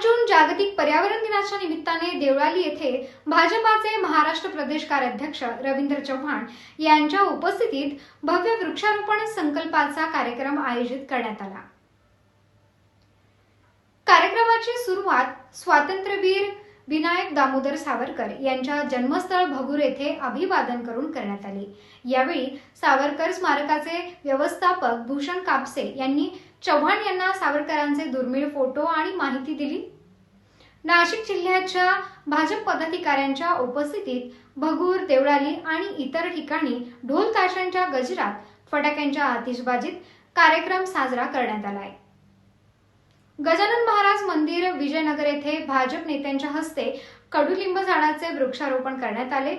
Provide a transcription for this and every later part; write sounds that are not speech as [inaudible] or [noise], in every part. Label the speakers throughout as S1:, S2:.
S1: पाच जून जागतिक पर्यावरण दिनाच्या निमित्ताने देवळाली येथे भाजपाचे महाराष्ट्र प्रदेश कार्याध्यक्ष रवींद्र चव्हाण यांच्या उपस्थितीत भव्य वृक्षारोपण संकल्पाचा कार्यक्रम आयोजित करण्यात आला. कार्यक्रमाची सुरुवात स्वातंत्र्यवीर विनायक दामोदर सावरकर यांच्या जन्मस्थळ भगूर येथे अभिवादन करून करण्यात आले. यावेळी सावरकर स्मारकाचे व्यवस्थापक भूषण कापसे यांनी चव्हाण यांना सावरकरांचे दुर्मिळ फोटो आणि माहिती दिली. नाशिक जिल्ह्याच्या भाजप पदाधिकाऱ्यांच्या उपस्थितीत भगूर देवळाली आणि इतर ठिकाणी ढोल ताशांच्या गजरात फटाक्यांच्या आतिषबाजीत कार्यक्रम साजरा करण्यात आला आहे. गजानन महाराज मंदिर विजयनगर येथे भाजप नेत्यांच्या हस्ते कडुलिंब झाडाचे वृक्षारोपण करण्यात आले.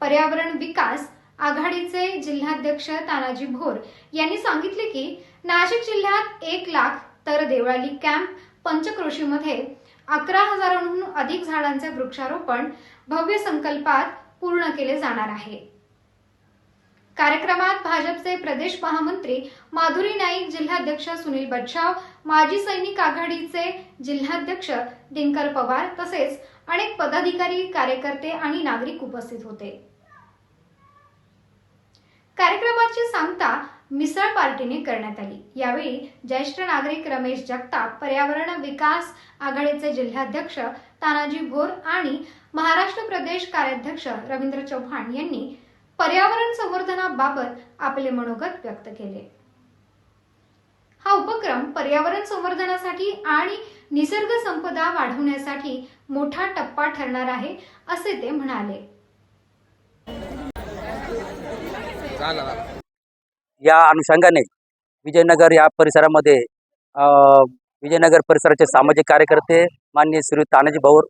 S1: पर्यावरण विकास आघाडीचे जिल्हाध्यक्ष तानाजी भोर यांनी सांगितले की नाशिक जिल्ह्यात एक लाख तर देवळाली कॅम्प पंचक्रोशीमध्ये अकरा हजारांहून अधिक झाडांचे वृक्षारोपण भव्य संकल्पात पूर्ण केले जाणार आहे. कार्यक्रमात भाजपचे प्रदेश महामंत्री माधुरी नाईक जिल्हाध्यक्ष सुनील बच्छाव माजी सैनिक आघाडीचे जिल्हाध्यक्ष दिनकर पवार तसेच अनेक पदाधिकारी कार्यकर्ते आणि नागरिक उपस्थित होते. कार्यक्रमाची सांगता मिसळ पार्टीने करण्यात आली. यावेळी ज्येष्ठ नागरिक रमेश जगताप पर्यावरण विकास आघाडीचे जिल्हाध्यक्ष तानाजी भोर आणि महाराष्ट्र प्रदेश कार्याध्यक्ष रवींद्र चव्हाण यांनी पर्यावरण संवर्धनाबाबत आपले मनोगत व्यक्त केले. हा उपक्रम पर्यावरण संवर्धनासाठी आणि निसर्ग संपदा वाढवण्यासाठी मोठा टप्पा ठरणार आहे असे ते म्हणाले.
S2: या अनुषंगाने विजयनगर या परिसरामध्ये विजयनगर परिसराचे सामाजिक कार्यकर्ते माननीय श्री तानाजी भाऊ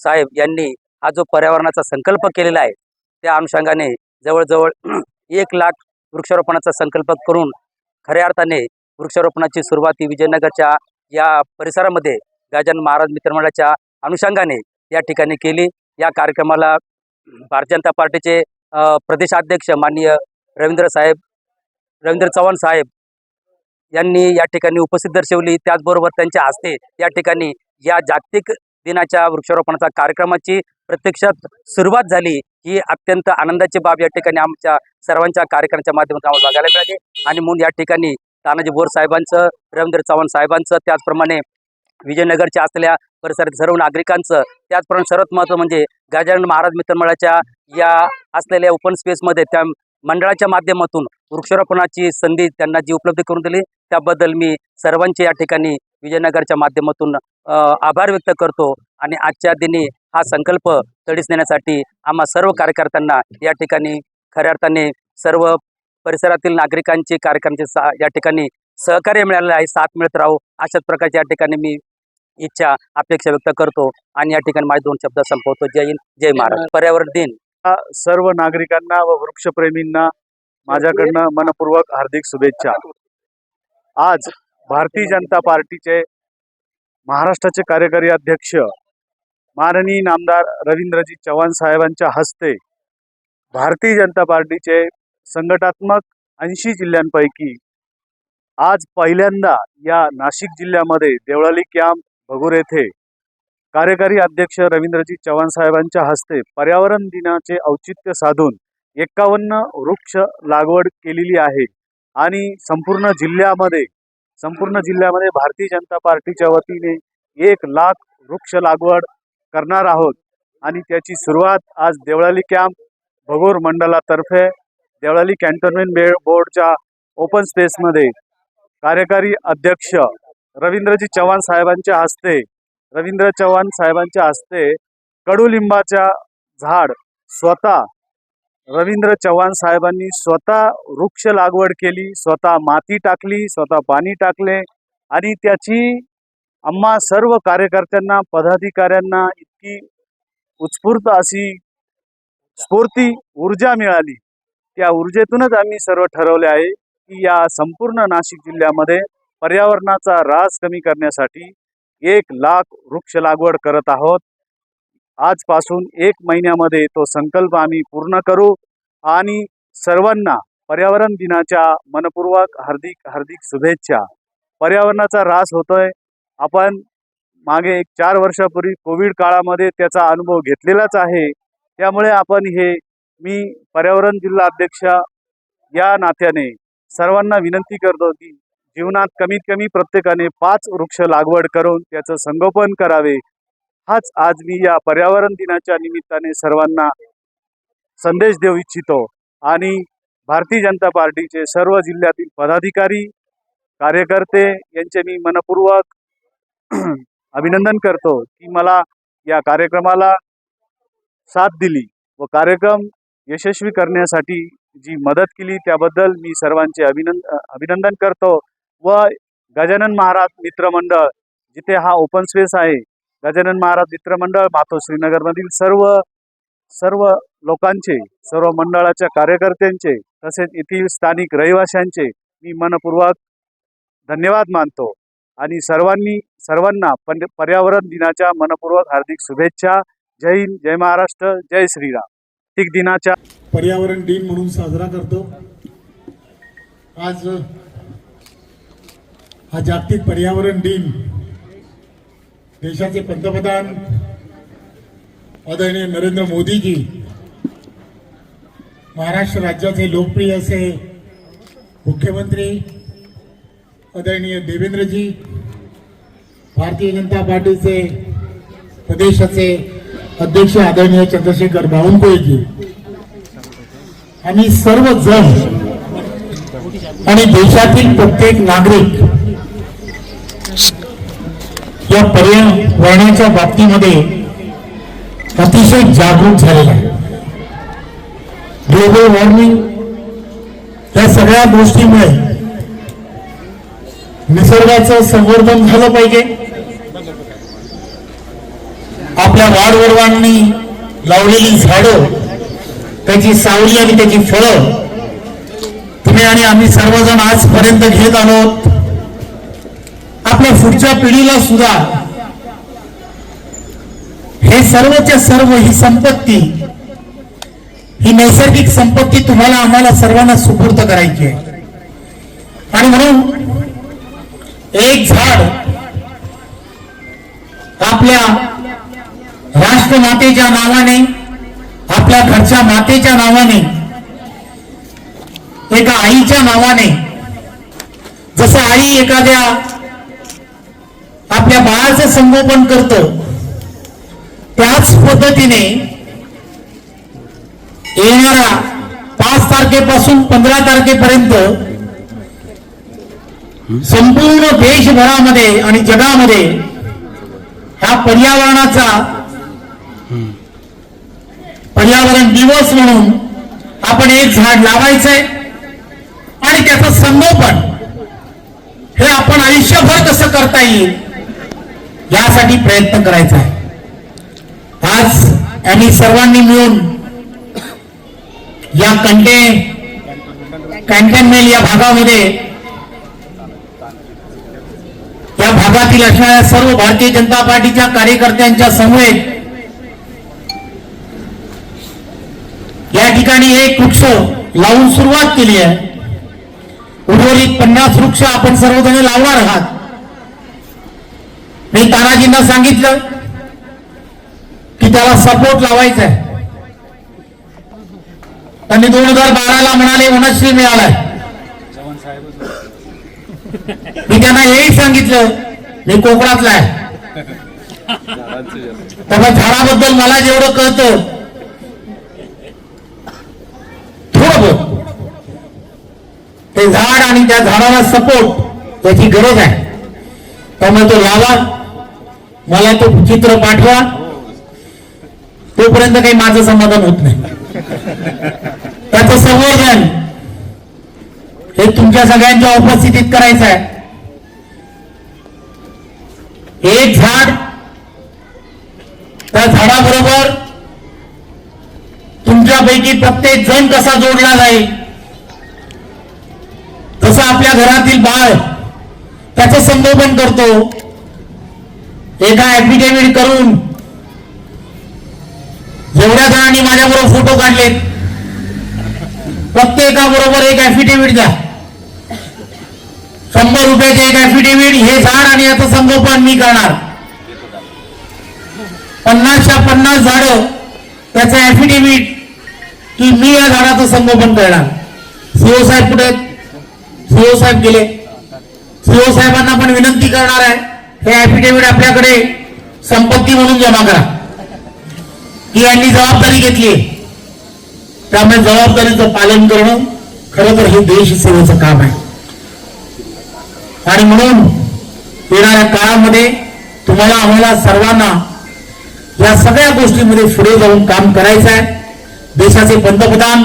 S2: साहेब यांनी हा जो पर्यावरणाचा संकल्प केलेला आहे त्या अनुषंगाने जवळजवळ [clears throat] एक लाख वृक्षारोपणाचा संकल्प करून खऱ्या अर्थाने वृक्षारोपणाची सुरुवात ही विजयनगरच्या या परिसरामध्ये गजानन महाराज मित्रमंडळाच्या अनुषंगाने या ठिकाणी केली. या कार्यक्रमाला भारतीय जनता पार्टीचे प्रदेशाध्यक्ष माननीय रवींद्र साहेब रवींद्र चव्हाण साहेब यांनी या ठिकाणी उपस्थित दर्शवली. त्याचबरोबर त्यांच्या हस्ते या ठिकाणी या जागतिक दिनाच्या वृक्षारोपणाचा कार्यक्रमाची प्रत्यक्षात सुरुवात झाली. ही अत्यंत आनंदाची बाब या ठिकाणी आमच्या सर्वांच्या कार्यक्रमाच्या माध्यमातून आम्हाला बघायला मिळाली. आणि म्हणून या ठिकाणी तानाजी बोर साहेबांचं रवींद्र चव्हाण साहेबांचं त्याचप्रमाणे विजयनगरच्या असलेल्या परिसरातील सर्व नागरिकांचं त्याचप्रमाणे सर्वात महत्त्व म्हणजे गजानन महाराज मित्रमंडळाच्या या असलेल्या ओपन स्पेसमध्ये त्या मंडळाच्या माध्यमातून वृक्षारोपणाची संधी त्यांना जी उपलब्ध करून दिली त्याबद्दल मी सर्वांचे या ठिकाणी विजयनगरच्या माध्यमातून आभार व्यक्त करतो आणि आजच्या दिनी हा संकल्प तडीस नेण्यासाठी आम्हा सर्व कार्यकर्त्यांना या ठिकाणी खऱ्या अर्थाने सर्व परिसरातील नागरिकांचे कार्यकर्त्यांचे सा या ठिकाणी सहकार्य मिळालेलं आहे साथ मिळत राहू अशाच प्रकारच्या या ठिकाणी मी इच्छा अपेक्षा व्यक्त करतो आणि या ठिकाणी माझे दोन शब्द संपवतो. जय हिंद जय महाराज पर्यावरण दिन
S3: सर्व नागरिकांना व वृक्षप्रेमींना माझ्याकडनं मनपूर्वक हार्दिक शुभेच्छा. आज भारतीय जनता पार्टीचे महाराष्ट्राचे कार्यकारी अध्यक्ष माननीय नामदार रवींद्रजी चव्हाण साहेबांच्या हस्ते भारतीय जनता पार्टीचे संघटात्मक ऐंशी जिल्ह्यांपैकी आज पहिल्यांदा या नाशिक जिल्ह्यामध्ये देवळाली कॅम्प भगूर येथे कार्यकारी अध्यक्ष रवींद्रजी चव्हाण साहेबांच्या हस्ते पर्यावरण दिनाचे औचित्य साधून एकावन्न वृक्ष लागवड केलेली आहे. आणि संपूर्ण जिल्ह्यामध्ये संपूर्ण जिल्ह्यामध्ये भारतीय जनता पार्टीच्या वतीने एक लाख वृक्ष लागवड करणार आहोत. आणि त्याची सुरुवात आज देवळाली कॅम्प भगोर मंडळातर्फे देवळाली कॅन्टोन्मेंट बे बोर्डच्या ओपन स्पेसमध्ये. कार्यकारी अध्यक्ष रवींद्रजी चव्हाण साहेबांच्या हस्ते रवींद्र चव्हाण साहेबांच्या हस्ते कडुलिंबाच्या झाड स्वतः रवींद्र चव्हाण साहेबांनी स्वतः वृक्ष लागवड केली स्वतः माती टाकली स्वतः पाणी टाकले आणि त्याची आम्हा सर्व कार्यकर्त्यांना पदाधिकाऱ्यांना इतकी उत्स्फूर्त अशी स्फूर्ती ऊर्जा मिळाली. त्या ऊर्जेतूनच आम्ही सर्व ठरवले आहे की या संपूर्ण नाशिक जिल्ह्यामध्ये पर्यावरणाचा ऱ्हास कमी करण्यासाठी एक लाख वृक्ष लागवड करत आहोत. आजपासून एक महिन्यामध्ये तो संकल्प आम्ही पूर्ण करू आणि सर्वांना पर्यावरण दिनाच्या मनपूर्वक हार्दिक हार्दिक शुभेच्छा. पर्यावरणाचा ऱ्हास होतोय. आपण मागे एक चार वर्षापूर्वी कोविड काळामध्ये त्याचा अनुभव घेतलेलाच आहे. त्यामुळे आपण हे मी पर्यावरण जिल्हा अध्यक्ष या नात्याने सर्वांना विनंती करतो की जीवनात कमीत कमी प्रत्येकाने पाच वृक्ष लागवड करून त्याचं संगोपन करावे. हाच आज मी या पर्यावरण दिनाच्या निमित्ताने सर्वांना संदेश देऊ इच्छितो. आणि भारतीय जनता पार्टीचे सर्व जिल्ह्यातील पदाधिकारी कार्यकर्ते यांचे मी मनपूर्वक [clears throat] अभिनंदन करतो की मला या कार्यक्रमाला साथ दिली व कार्यक्रम यशस्वी करण्यासाठी जी मदत केली त्याबद्दल मी सर्वांचे अभिनंद अभिनंदन करतो. व गजानन महाराज मित्रमंडळ जिथे हा ओपन स्पेस आहे गजानन महाराज मित्रमंडळ मातो श्रीनगरमधील सर्व सर्व लोकांचे सर्व मंडळाच्या कार्यकर्त्यांचे तसेच येथील स्थानिक रहिवाशांचे मी मनपूर्वक धन्यवाद मानतो. आणि सर्वांनी सर्वांना पर्यावरण दिनाच्या मनपूर्वक हार्दिक शुभेच्छा. जय हिंद जय महाराष्ट्र जय श्रीराम. दिनाच्या
S4: पर्यावरण दिन म्हणून साजरा करतो. आज हा जागतिक पर्यावरण दिन. देशाचे पंतप्रधान आदरणीय नरेंद्र मोदीजी महाराष्ट्र राज्याचे लोकप्रिय असे मुख्यमंत्री आदरणीय देवेंद्रजी भारतीय जनता पार्टीचे प्रदेशाचे अध्यक्ष आदरणीय चंद्रशेखर बावनकुळेजी. आणि सर्व जण आणि देशातील प्रत्येक नागरिक या पर्यावरणाच्या बाबतीमध्ये अतिशय जागरूक झालेला आहे. ग्लोबल वॉर्मिंग या सगळ्या गोष्टीमुळे निसर्गाचं संवर्धन झालं पाहिजे. आपल्या वाडवडवांनी लावलेली झाडं त्याची सावली आणि त्याची फळं तुम्ही आणि आम्ही सर्वजण आजपर्यंत घेत आहोत. आपल्या पुढच्या पिढीला सुद्धा. हे सर्वच्या सर्व ही संपत्ती ही नैसर्गिक संपत्ती तुम्हाला आम्हाला सर्वांना सुपूर्द करायची आहे. आणि म्हणून एक झाड आपल्या राष्ट्रमातेच्या नावाने आपल्या घरच्या मातेच्या नावाने एका आईच्या नावाने जसं आई एखाद्या आपल्या बाळाचं संगोपन करतो. त्याच पद्धतीने येणाऱ्या पाच तारखेपासून पंधरा तारखेपर्यंत संपूर्ण देशभरामध्ये आणि जगामध्ये ह्या पर्यावरणाचा पर्यावरण दिवस म्हणून आपण एक झाड लावायचंय आणि त्याचं संगोपन हे आपण आयुष्यभर कसं करता येईल? यासाठी प्रयत्न करायचा आहे. आज आम्ही सर्वांनी मिळून या कंटे कॅन्टोनमेंट या भागामध्ये या भागातील असणाऱ्या सर्व भारतीय जनता पार्टीच्या कार्यकर्त्यांच्या समवेत या ठिकाणी एक वृक्ष लावून सुरुवात केली आहे. उर्वरित पन्नास वृक्ष आपण सर्वजण लावणार आहात. मी तानाजींना सांगितलं की त्याला सपोर्ट लावायचा आहे त्यांनी दोन हजार बाराला म्हणाले वनश्री मिळालाय. मी त्यांना हेही सांगितलं हे कोकणातलं आहे. त्यामुळे झाडाबद्दल मला जेवढं कळतं थोडं बहुत ते झाड आणि त्या झाडाला सपोर्ट याची गरज आहे. त्यामुळे तो लावा. मला तो चित्र पाठवा. तोपर्यंत काही माझं समाधान होत नाही. त्याचं संवर्धन हे तुमच्या सगळ्यांच्या उपस्थितीत करायचं आहे. एक झाड त्या झाडाबरोबर तुमच्यापैकी प्रत्येक जण कसा जोडला जाईल? तसं आपल्या घरातील बाळ त्याचं संगोपन करतो. एका ऍफिडेव्हिट करून? जेवढ्या जणांनी माझ्याबरोबर फोटो काढलेत. प्रत्येकाबरोबर एक ऍफिडेव्हिट द्या. शंभर रुपयाचे एक ऍफिडेव्हिट हे झाड आणि याचं संगोपन मी करणार. पन्नासच्या पन्नास झाड त्याचं ऍफिडेव्हिट की मी या झाडाचं संगोपन करणार. सीओ साहेब कुठे सीओ साहेब गेले. सीओ साहेबांना पण विनंती करणार आहे. हे ऍफिडेव्हिट आपल्याकडे संपत्ती म्हणून जमा करा. की यांनी जबाबदारी घेतली त्यामुळे जबाबदारीचं पालन करणं खरं तर हे देशसेवेचं काम आहे. आणि म्हणून येणाऱ्या काळामध्ये तुम्हाला आम्हाला सर्वांना या सगळ्या गोष्टीमध्ये पुढे जाऊन काम करायचं आहे. देशाचे पंतप्रधान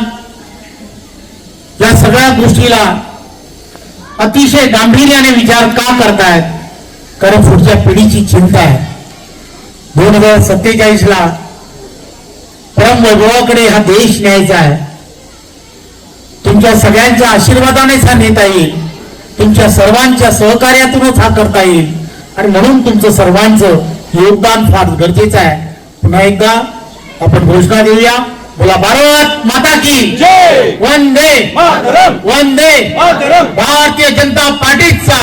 S4: या सगळ्या गोष्टीला अतिशय गांभीर्याने विचार का करतायत? कारण पुढच्या पिढीची चिंता आहे. दोन हजार सत्तेचाळीस ला परमवैभवाकडे हा देश न्यायचा आहे. तुमच्या सगळ्यांच्या आशीर्वादानेच हा नेता येईल. तुमच्या सर्वांच्या सहकार्यातूनच हा करता येईल. आणि म्हणून तुमचं सर्वांचं योगदान फार गरजेचं आहे. पुन्हा एकदा आपण घोषणा देऊया. बोला भारत माता की
S3: जय!
S4: वंदे! वंदे! भारतीय जनता पार्टीचा!